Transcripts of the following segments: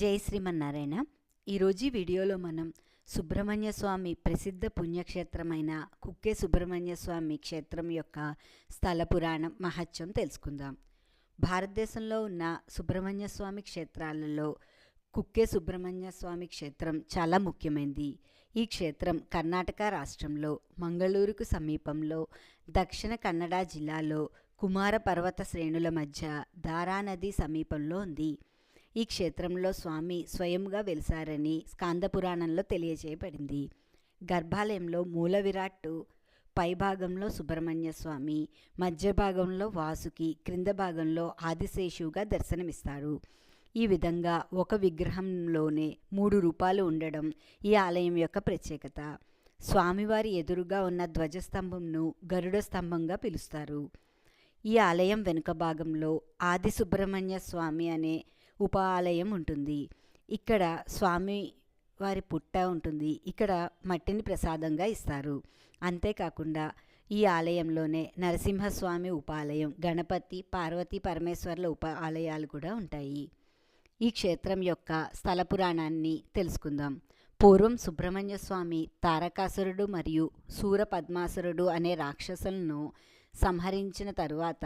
జై శ్రీమన్నారాయణ. ఈరోజు వీడియోలో మనం సుబ్రహ్మణ్య స్వామి ప్రసిద్ధ పుణ్యక్షేత్రమైన కుక్కే సుబ్రహ్మణ్య స్వామి క్షేత్రం యొక్క స్థల పురాణం మహత్యం తెలుసుకుందాం. భారతదేశంలో ఉన్న సుబ్రహ్మణ్య స్వామి క్షేత్రాలలో కుక్కే సుబ్రహ్మణ్య స్వామి క్షేత్రం చాలా ముఖ్యమైనది ఈ క్షేత్రం కర్ణాటక రాష్ట్రంలో మంగళూరుకు సమీపంలో దక్షిణ కన్నడ జిల్లాలో కుమార పర్వత శ్రేణుల మధ్య దారా నది సమీపంలో ఉంది. ఈ క్షేత్రంలో స్వామి స్వయంగా వెలిసారని స్కాంద పురాణంలో తెలియజేయబడింది. గర్భాలయంలో మూల విరాట్టు పైభాగంలో సుబ్రహ్మణ్య స్వామి మధ్య భాగంలో వాసుకి క్రింద భాగంలో ఆదిశేషువుగా దర్శనమిస్తారు. ఈ విధంగా ఒక విగ్రహంలోనే మూడు రూపాలు ఉండడం ఈ ఆలయం యొక్క ప్రత్యేకత. స్వామివారి ఎదురుగా ఉన్న ధ్వజస్తంభంను గరుడ స్తంభంగా పిలుస్తారు. ఈ ఆలయం వెనుక భాగంలో ఆది సుబ్రహ్మణ్య స్వామి అనే ఉప ఆలయం ఉంటుంది. ఇక్కడ స్వామి వారి పుట్ట ఉంటుంది. ఇక్కడ మట్టిని ప్రసాదంగా ఇస్తారు. అంతేకాకుండా ఈ ఆలయంలోనే నరసింహస్వామి ఉపాలయం గణపతి పార్వతి పరమేశ్వర్ల ఉప ఆలయాలు కూడా ఉంటాయి. ఈ క్షేత్రం యొక్క స్థల పురాణాన్ని తెలుసుకుందాం. పూర్వం సుబ్రహ్మణ్య స్వామి తారకాసురుడు మరియు సూర పద్మాసురుడు అనే రాక్షసులను సంహరించిన తరువాత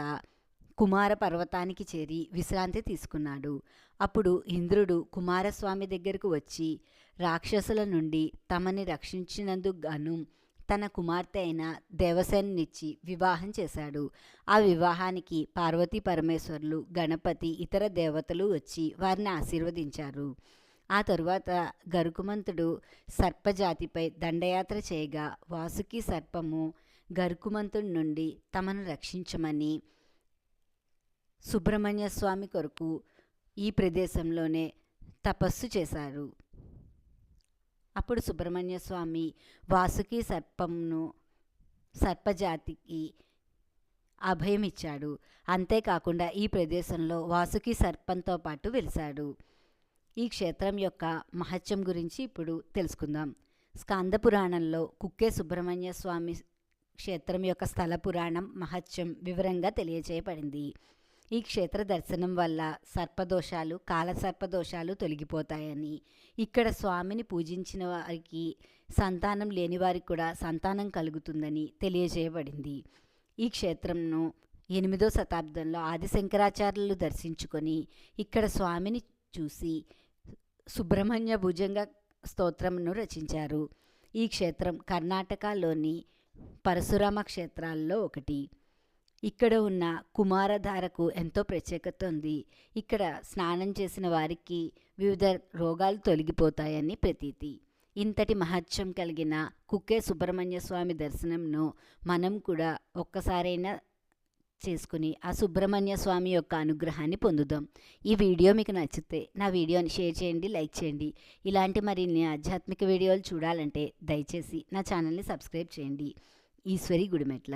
కుమార పర్వతానికి చేరి విశ్రాంతి తీసుకున్నాడు. అప్పుడు ఇంద్రుడు కుమారస్వామి దగ్గరకు వచ్చి రాక్షసుల నుండి తమని రక్షించినందుకు గాను తన కుమార్తె అయిన దేవసేనిచ్చి వివాహం చేశాడు. ఆ వివాహానికి పార్వతీ పరమేశ్వర్లు గణపతి ఇతర దేవతలు వచ్చి వారిని ఆశీర్వదించారు. ఆ తరువాత గరుకుమంతుడు సర్పజాతిపై దండయాత్ర చేయగా వాసుకి సర్పము గరుకుమంతుడి నుండి తమను రక్షించమని సుబ్రహ్మణ్య స్వామి కొరకు ఈ ప్రదేశంలోనే తపస్సు చేశారు. అప్పుడు సుబ్రహ్మణ్య స్వామి వాసుకి సర్పంను సర్పజాతికి అభయం ఇచ్చాడు. అంతేకాకుండా ఈ ప్రదేశంలో వాసుకి సర్పంతో పాటు వెలిశాడు. ఈ క్షేత్రం యొక్క మహత్యం గురించి ఇప్పుడు తెలుసుకుందాం. స్కాంద పురాణంలో కుక్కే సుబ్రహ్మణ్య స్వామి క్షేత్రం యొక్క స్థల పురాణం మహత్యం వివరంగా తెలియజేయబడింది ఈ క్షేత్ర దర్శనం వల్ల సర్పదోషాలు కాల సర్పదోషాలు తొలగిపోతాయని. ఇక్కడ స్వామిని పూజించిన వారికి సంతానం లేని వారికి కూడా సంతానం కలుగుతుందని తెలియజేయబడింది. ఈ క్షేత్రంను ఎనిమిదో శతాబ్దంలో ఆదిశంకరాచార్యులు దర్శించుకొని ఇక్కడ స్వామిని చూసి సుబ్రహ్మణ్య భుజంగ స్తోత్రంను రచించారు. ఈ క్షేత్రం కర్ణాటకలోని పరశురామ క్షేత్రాల్లో ఒకటి. ఇక్కడ ఉన్న కుమారధారకు ఎంతో ప్రత్యేకత ఉంది. ఇక్కడ స్నానం చేసిన వారికి వివిధ రోగాలు తొలగిపోతాయని ప్రతీతి. ఇంతటి మహత్యం కలిగిన కుక్కే సుబ్రహ్మణ్య స్వామి దర్శనంను మనం కూడా ఒక్కసారైనా చేసుకుని ఆ సుబ్రహ్మణ్య స్వామి యొక్క అనుగ్రహాన్ని పొందుదాం. ఈ వీడియో మీకు నచ్చితే నా వీడియోని షేర్ చేయండి లైక్ చేయండి. ఇలాంటి మరిన్ని ఆధ్యాత్మిక వీడియోలు చూడాలంటే దయచేసి నా ఛానల్ని సబ్స్క్రైబ్ చేయండి. ఈశ్వరి గుడిమెట్ల.